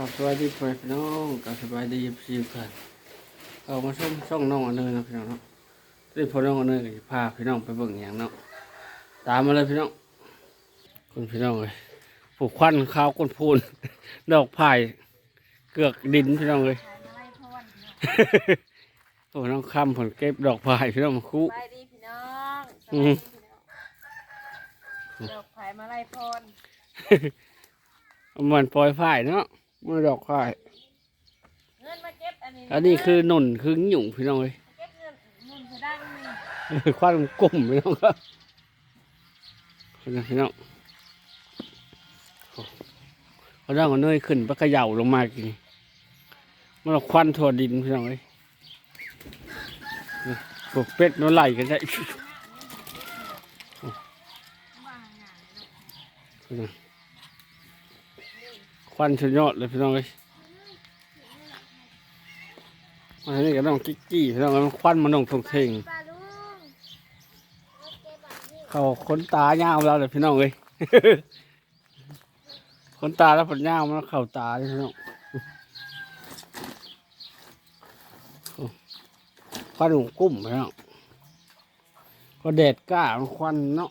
ครับสวัสดีพ่อแม่พี่น้องกับสบายดีพี่กันเอามาช่องช่องน้องอันเนยนะพี่น้องเนาะที่พ่อน้องอันเนยก็จะพาพี่น้องไปเบิ่งอย่างเนาะตามมาเลยพี่น้องคุณพี่น้องเลยผูกควันข้าวก้นพูนดอกไผ่เกือกดินพี่น้องเลยขายมาไล่พอนโอ้น้องคำผลเก็บดอกไผ่พี่น้องมาคู่ไปดีพี่น้องสอืบายมดีพี่น้องดอกขายมาไล่พอนมันปล่อยไผ่เนาะ มันดอกไผ่เงินมาเก็บอันนี้อันนี้คือหนุนคือหยุ่งพี่น้องเลยเก็บเงินเงินจะได้นี่ควันกลุ่มพี่น้องครับพี่น้องพี่น้องโอ้เขาได้เอาเนยขึ้นปะเขย่าลงมากินมันเอาควันทั่วดินพี่น้องเลยนี่พวกเป็ดมันไหลกันได้ ว่างงานเลยเนาะพี่น้องควันสุดยอดเลยพี่น้องเลยอันนี้ก็ต้องกิ๊กกี้พี่น้องมันควันมันต้องทงเทงเขาขนตายาวแล้วเลยพี่น้องเลยขนตาแล้วผลยาวมันเข่าตาพี่น้องควันกุ้มพี่น้องก็แดดกล้ามันควันเนาะ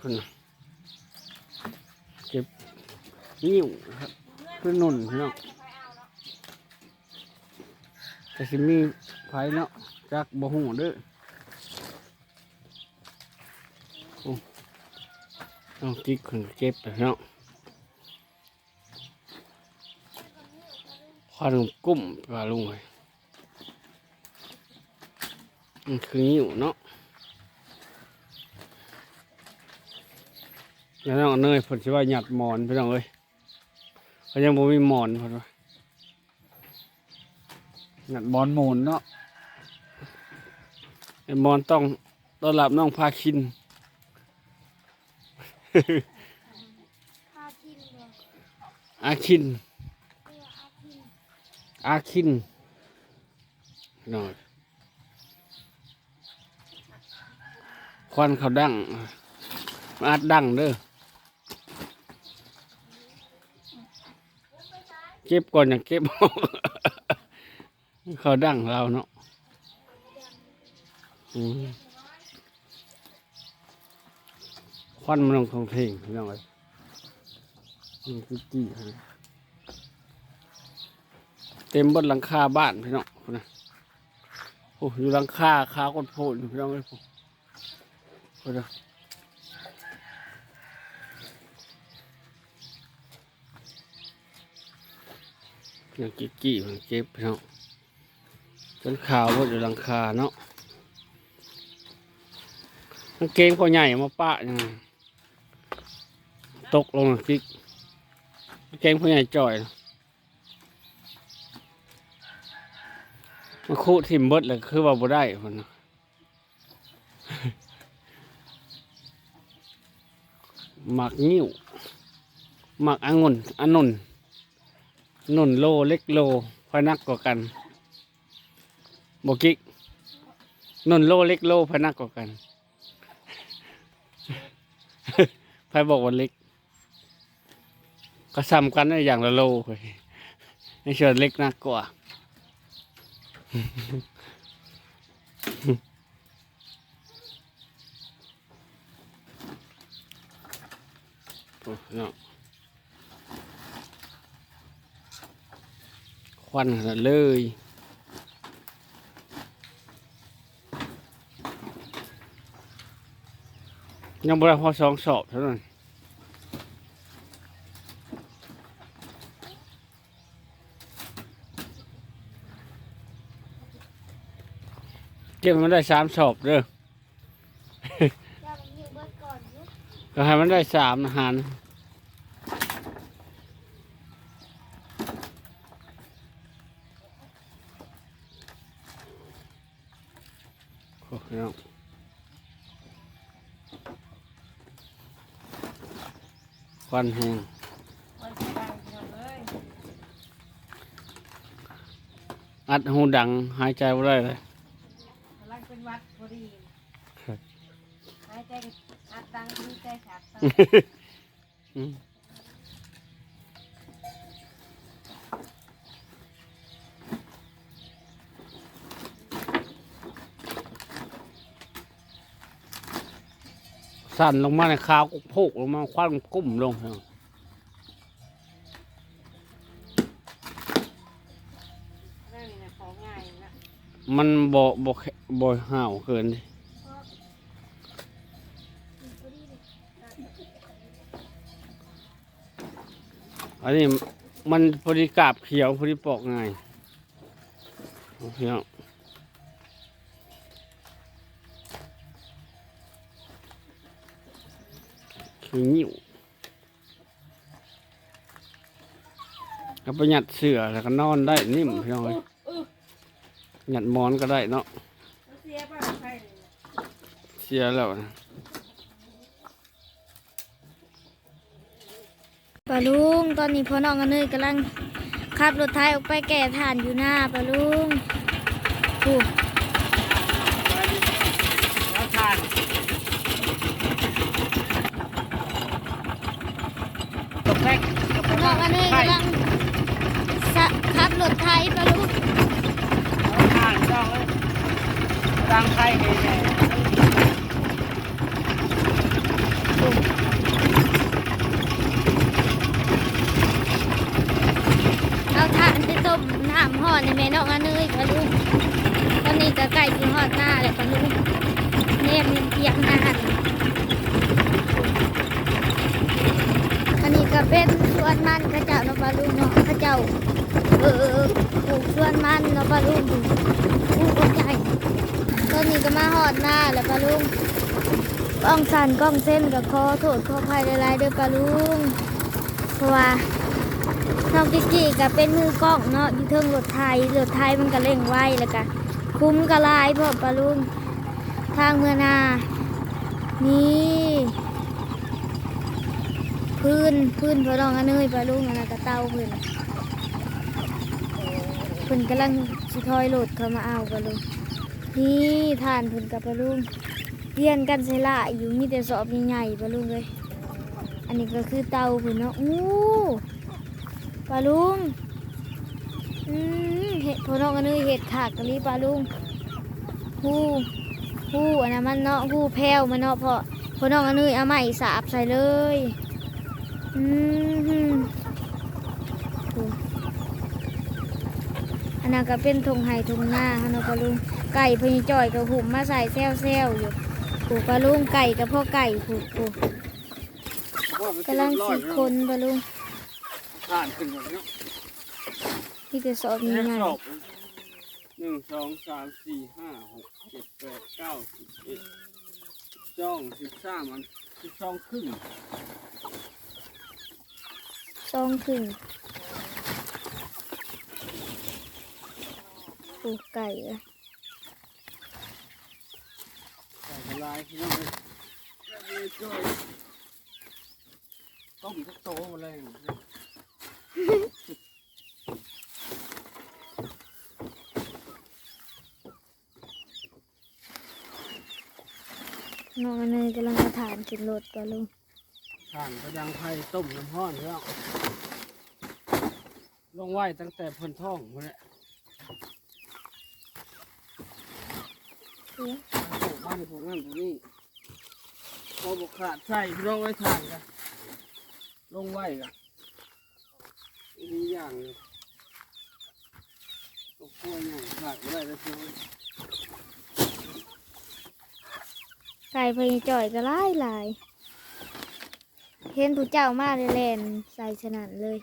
คนน่ะเก็บนิ้วครับคือนุ่นพี่น้องแต่สิมีไฟเนาะจากบ่หูเด้อโอ้ต้องกิ๊กคนเก็บไปเนาะควันกุ้มปลาลุงเลยมันคือหิวเนาะ แล้วน้องเนยเพนสิว่าหยัดหมอนไปน้องเอ้ยเขายังบ่มีหมอนเพนว่าหยัดบอลหมูนเนาะไอ้บอลต้องต้อนรับน้องพาคินพากินเลยอาคินเพื่ออากินอาคินหน่อยควันเขาดังมาอัดดังเด้อ เก็บก่อนอย่างเก็บเขาดังเราเนาะควันมันลงทงเพลงพี่น้องเลยนี่คือจี้ฮะเต็มบนหลังคาบ้านพี่น้องนนะโอ้อยู่หลังคาคาก้นโพดอยู่พี่น้องเลยพุ่นพุ่นนะ ยังกี้กี้มันเก็บพี่น้องจนขาวหมดอยู่หลังคาเนาะกางเกงก็ใหญ่มาปะยังตกลงน่ะกิ๊กกเกงพ่อใหญ่จ่อยมาคู่ทิมเบิดเลยคือว่าบ่ได้คนหมักนิ้วหมักองุ่นอนนุน นุ่นโลเล็กโลพนักกว่ากันบกิกนุ่นโลเล็กโลพนักกว่ากันใครบอกว่าเล็ก ก็ซ้ำกันได้อย่างละโลเว้ยในเชิญเล็กนักกว่าเนาะ วันขนาดเลยยังบริพอสองสอบเท่านั้นเก็บมันได้สามสอบเด้อจะมันอยู่เบิดก่อนยุก็ให้มันได้สามอาหาร โอ้ยน้องควันแห้งวันจะได้พี่น้องเลยอัดหูดังหายใจไม่ได้เลยกำลังเป็นวัดพอดีครับหายใจอัดดังดีใจขาดตา อืม สั่นลงมาในคาวกุกโพกลงมาควันกุ้มลงมันบ่บ่บ่ห่าวเกินดิอันนี้มันพอดีกาบเขียวพอดีปอกง่ายโอเค เนาะคือนิ่วก็ไปหยัดเสือแล้วก็นอนได้นิ่มพี่น้องเอ้ยหยัดหมอนก็ได้เนาะเสียแล้วนะปาลุงตอนนี้พ่อน้องกันเลยกำลังขับรถไทยออกไปแก่ถ่านอยู่หน้าปาลุงโอ้ แล้วทานตกแรก พ่อน้องกันเลยกำลังสะขับรถไทยปาลุงทานจ้องเลยดังไข่แน่เอาถ่านไปต้มน้ำห่อในแม่นองกันเลยปาลุงตอนนี้ก็ใกล้ถึงหอดหน้าแล้วปาลุงเนี่ยมีเพียงหน้าอันนี้ก็เป็นสวนมันข้าเจ้าเนาะปาลุงเนาะข้าเจ้า เออเออเออปลูกสวนมันเนาะปลาลุงปลูกปลูกใหญ่ตอนนี้ก็มาหอดหน้าแล้วปาลุงกล้องสั่นกล้องเส้นกับขอโทษขอภัยหลายๆเด้วยปาลุงเพราะว่าน้องกิกกี้ก็เป็นมือกล้องเนาะอยู่เทิงรถไทยรถไทยมันก็เร่งไวแล้วก็คุ้มก็ลายพวกปลาลุงทางเมื่อนา นี่พื้นพื้นพอดองอันเนยปลาลุงอันนั้นก็เตาพื้น เพิ่นกำลังสิทอยโหลดเข้ามาเอากันลุงนี่ทานเพิ่นกับปลาลุงเรียนกันใส่ละอยู่มีแต่สอบใหญ่ๆปลาลุงเลยอันนี้ก็คือเตาเพิ่นเนาะอู้ปลาลุงอืมเห็ดพอน้องกันเลยเห็ดขากกันนี้ปลาลุงฮู้ฮู้อันนั้นมันเนาะฮู้แพ้วมันเนาะพอพอน้องกันเลยเอาไม้สาบใส่เลยอืมโอ้ อันนั้นก็เป็นทงไห้ทงหน้าฮะเนาะปลาลุงไก่พญจ่อยกับหุ่มมาใส่แซวแซวๆอยู่ผูกปลาลุงไก่กับพ่อไก่ผูกผูกกำลังสิคนปลาลุงทานขึ้นหมดเนาะมีแต่สอบมีนี่ใหญ่สอบหนึ่งสองสามสี่ห้าหกเจ็ดแปดเก้าสิบเอ็ดจ้องสิบสามอันสิบสองครึ่งซองครึ่ง ผูกไก่อะใส่ละลายพี่น้องเลยแล้วนี่ช่วยต้มทุกโตมาเลยน้องอันนี้กำลังมาทานกินรถปลาลุงทานกระยังไผ่ต้มน้ำห้อนแล้วลงไหวตั้งแต่เพิ่นท้องมาแล้ว ปลูกบ้านปลูกนั่นปลูกนี่พอบกขาดใส่พี่น้องไว้ทานกันลงไหวกันมีอย่างเลยตกตัวอย่างขาดไม่ได้แล้วพี่น้องไก่พญจ่อยก็หลายหลายเห็นผู้เจ้ามาเลยแลนใส่สนั่นเลย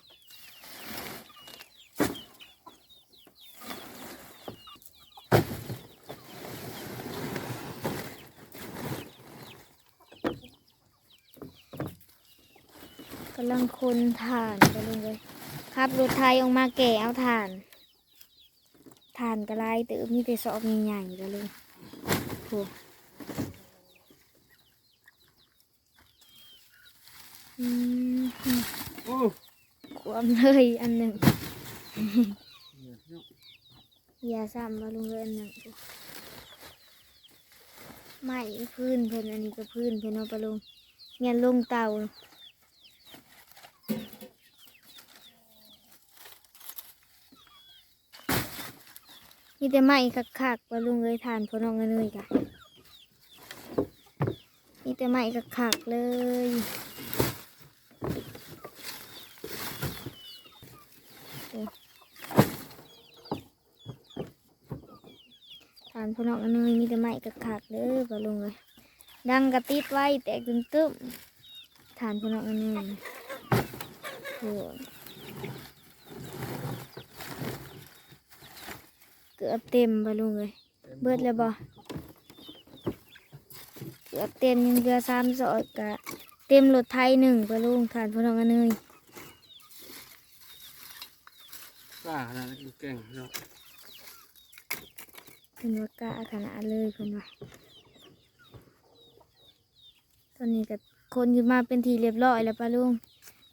กำลังคนถ่านกันเลย ครับรถไทยออกมาแก่เอาถ่านถ่านกระไรตือมีแต่สอบใหญ่ๆกันเลยโหอืมโอ้ความเลยอันหนึ่งเดี๋ยวพี่น้องอย่าซ้ำมาลงเลยอันหนึ่งไม่พื้นเพิ่นอันนี้ก็พื้นเพิ่นเอาไปลงเงี้ยลงเตา มีแต่ไม้คักๆปลาลุงเลยทานพอน้องกันเลยกะมีแต่ไม้คักๆเลยทานพอน้องกันเลยมีแต่ไม้คักๆเลยปลาลุงเลยดังกระติดไว้แตกตึมตึมๆทานพอน้องเลยโอ้ กือบเต็มปลาลุงเลยเบิดแล้วบ่เกือบเต็มยังเหลือสามสอดกะเต็มรถไทยหนึ่งปะลุงทานพอน้องอันเนยกล้าขนาดนั้นเก่งพี่น้องเป็นว่ากล้าขนาดเลยเพิ่นว่าตอนนี้ก็คนขึ้นมาเป็นทีเรียบร้อยแล้วปะลุง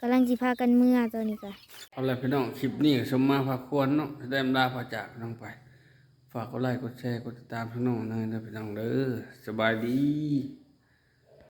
กำลังจิพากันเมื่อตอนนี้ก็เอาละพี่น้องคลิปนี้ก็สมมาพาควรเนาะได้มลาพาจากพี่น้องไป ฝากกดไลค์กดแชร์กดติดตามพี่น้องเนยนะพี่น้องเด้อสบายดี